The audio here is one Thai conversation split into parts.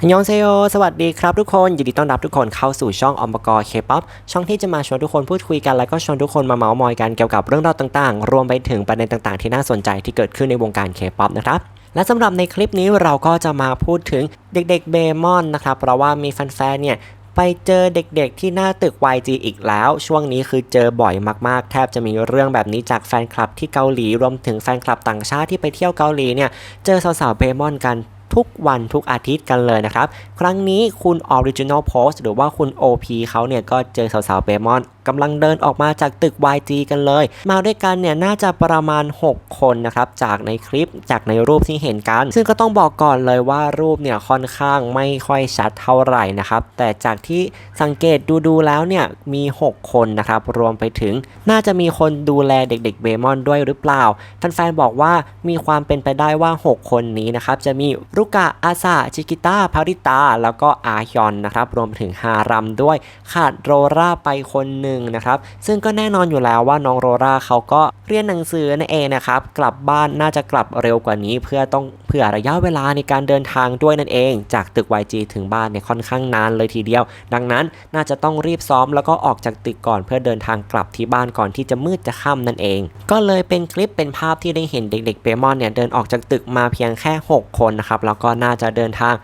อันยองเซโยสวัสดีครับทุกคน ยินดีต้อนรับทุกคนเข้าสู่ช่องอมกรเคป๊อปช่องที่จะมาชวนทุกคนพูดคุยกัน แล้วก็ชวนทุกคนมาเมาส์มอยกันเกี่ยวกับเรื่องราวต่างๆ รวมไปถึงประเด็นต่างๆ ที่น่าสนใจที่เกิดขึ้นในวงการเคป๊อปนะครับและสำหรับในคลิปนี้เราก็จะมาพูดถึงเด็กๆเบมอนนะครับเพราะว่ามีแฟนๆเนี่ยไปเจอเด็กๆที่หน้าตึก YG อีกแล้ว ช่วงนี้คือเจอบ่อยมากๆ แทบจะมีเรื่องแบบนี้จากแฟนคลับที่เกาหลี รวมถึงแฟนคลับต่างชาติที่ไปเที่ยวเกาหลีเนี่ย เจอสาวๆเบมอนกัน ทุกวันทุกอาทิตย์กันเลยนะครับ ครั้งนี้คุณ Original Post หรือว่าคุณ OP เขาเนี่ยก็เจอสาวๆเบมอน กำลังเดินออกมาจากตึก YG กันเลย มาด้วยกันเนี่ยน่าจะประมาณ 6 คนนะครับจากในคลิปจากในรูปที่เห็นกัน ซึ่งก็ต้องบอกก่อนเลยว่ารูปเนี่ยค่อนข้างไม่ค่อยชัดเท่าไหร่นะครับแต่จากที่สังเกตดูๆแล้วเนี่ยมี 6 คนนะครับรวมไปถึงน่าจะมีคนดูแลเด็กๆเบมอนด้วยหรือเปล่า ท่านแฟนบอกว่ามีความเป็นไปได้ว่า 6 คนนี้นะครับจะมีรุกะอาซาชิกิต้าพาริตาแล้วก็อาฮยอนนะครับรวมถึงฮารัมด้วยขาดโรราไปคนหนึ่งนะครับซึ่งก็แน่นอนอยู่แล้วว่าน้องโรราเขาก็เรียนหนังสือนั่นเองนะครับกลับบ้านน่าจะกลับเร็วกว่านี้ เพื่อต้องเผื่อระยะเวลาในการเดินทางด้วยนั่นเอง จากตึก YG ถึงบ้านเนี่ยค่อนข้างนานเลยทีเดียว ดังนั้นน่าจะต้องรีบซ้อมแล้วก็ออกจากตึกก่อนเพื่อเดินทางกลับที่บ้านก่อนที่จะมืดจะค่ำนั่นเอง ก็เลยเป็นคลิปเป็นภาพที่ได้เห็นเด็กๆเบมอนเนี่ยเดินออกจากตึกมาเพียงแค่ 6 คนนะครับแล้วก็น่าจะเดินทาง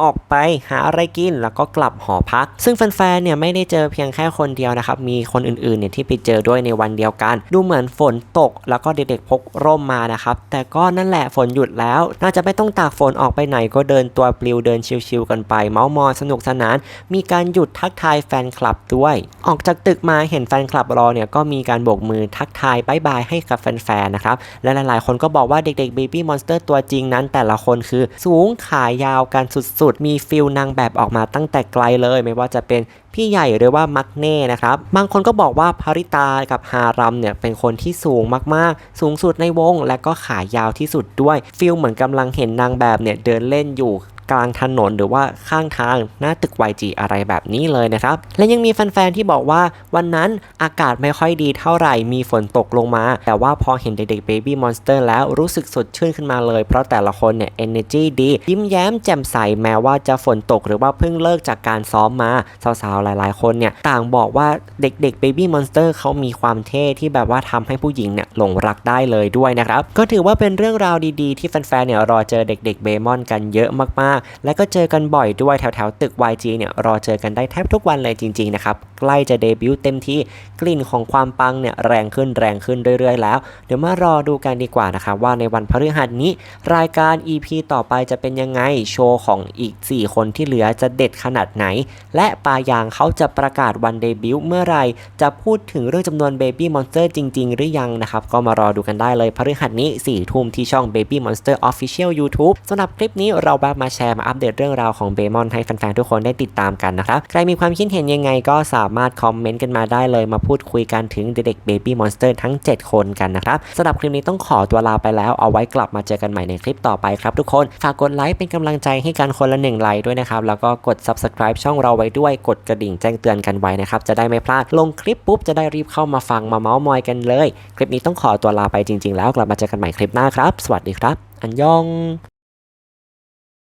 ออกไปหาอะไรกินแล้วก็กลับหอพัก ซึ่งแฟนๆเนี่ยไม่ได้เจอเพียงแค่คนเดียวนะครับมีคนอื่นๆเนี่ยที่ไปเจอด้วยในวันเดียวกัน ดูเหมือนฝนตก แล้วก็เด็กๆพกร่มมานะครับ แต่ก็นั่นแหละฝนหยุดแล้ว น่าจะไม่ต้องตากฝนออกไปไหนก็เดินตัวปลิวเดินชิวๆกันไป เมาส์มอยสนุกสนาน มีการหยุดทักทายแฟนคลับด้วย ออกจากตึกมาเห็นแฟนคลับรอเนี่ยก็มีการโบกมือทักทายบายบายให้กับแฟนๆนะครับและหลายๆ คนก็บอกว่าเด็กๆ Baby Monster ตัวจริงนั้นแต่ละคนคือสูงขายาวกันสุดๆ มีฟิลนางแบบออกมาตั้งแต่ไกลเลย ไม่ว่าจะเป็น พี่ใหญ่หรือว่ามักเน่นะครับบางคนก็บอกว่าภริตากับฮารัมเนี่ยเป็นคนที่สูงมากๆ สูงสุดในวง และก็ขายาวที่สุดด้วยฟิลเหมือนกำลังเห็นนางแบบเนี่ยเดินเล่นอยู่ กลางถนนหรือว่าข้างทางหน้าตึก YG อะไรแบบนี้เลยนะครับ และยังมีแฟนๆที่บอกว่าวันนั้นอากาศไม่ค่อยดีเท่าไหร่ มีฝนตกลงมา แต่ว่าพอเห็นเด็กๆ Baby Monster แล้วรู้สึกสดชื่นขึ้นมาเลย เพราะแต่ละคนเนี่ย energy ดี ยิ้มแย้มแจ่มใสแม้ว่าจะฝนตกหรือว่าเพิ่งเลิกจากการซ้อมมา สาวๆ หลายๆ คนเนี่ย ต่างบอกว่าเด็กๆ Baby Monster เขามีความเท่ที่แบบว่าทำให้ผู้หญิงเนี่ยหลงรักได้เลยด้วยนะครับก็ถือว่าเป็นเรื่องราวดีๆ ที่แฟนๆเนี่ยรอเจอเด็กๆเบมอนกันเยอะมากๆและก็เจอกันบ่อยด้วยแถวๆตึก YG เนี่ยรอเจอกันได้แทบทุกวันเลยจริงๆนะครับใกล้จะเดบิวต์เต็มที่กลิ่นของความปังเนี่ยแรงขึ้นแรงขึ้นเรื่อยๆ แล้ว เดี๋ยวมารอดูกันดีกว่านะครับว่าในวันพฤหัสนี้ รายการ EP ต่อไปจะเป็นยังไงโชว์ของอีก 4 คนที่เหลือจะเด็ดขนาดไหน และปายางเขาจะประกาศวันเดบิวต์เมื่อไหรจะพูดถึงเรื่องจำนวน Baby Monster จริง ๆ หรือยังนะครับก็มารอดูกันได้เลยพฤหัสนี้4ทุ่มที่ช่อง Baby Monster Official YouTube สำหรับคลิปนี้เราแบบมาแชร์มาอัปเดตเรื่องราวของเบมอนให้แฟนๆทุกคนได้ติดตามกันนะครับ ใครมีความคิดเห็นยังไงก็สามารถคอมเมนต์กันมาได้เลยมาพูดคุยกันถึงเด็กๆ Baby Monster ทั้ง 7 คนกันนะครับสำหรับคลิปนี้ต้องขอตัวลาไปแล้วเอาไว้กลับมาเจอกันใหม่ในคลิปต่อไปครับทุกคนฝากกดไลค์เป็นกำลังใจให้กันคนละหนึ่งไลค์ด้วยนะครับแล้วก็กด subscribe ช่องเราไว้ด้วยกดกระดิ่งแจ้งเตือนกันไว้นะครับจะได้ไม่พลาดลงคลิปปุ๊บจะได้รีบเข้ามาฟังมาเมาส์มอยกันเลย คลิปนี้ต้องขอตัวลาไปจริง ๆ แล้วกลับมาเจอกันใหม่คลิปหน้าครับ สวัสดีครับ อันยอง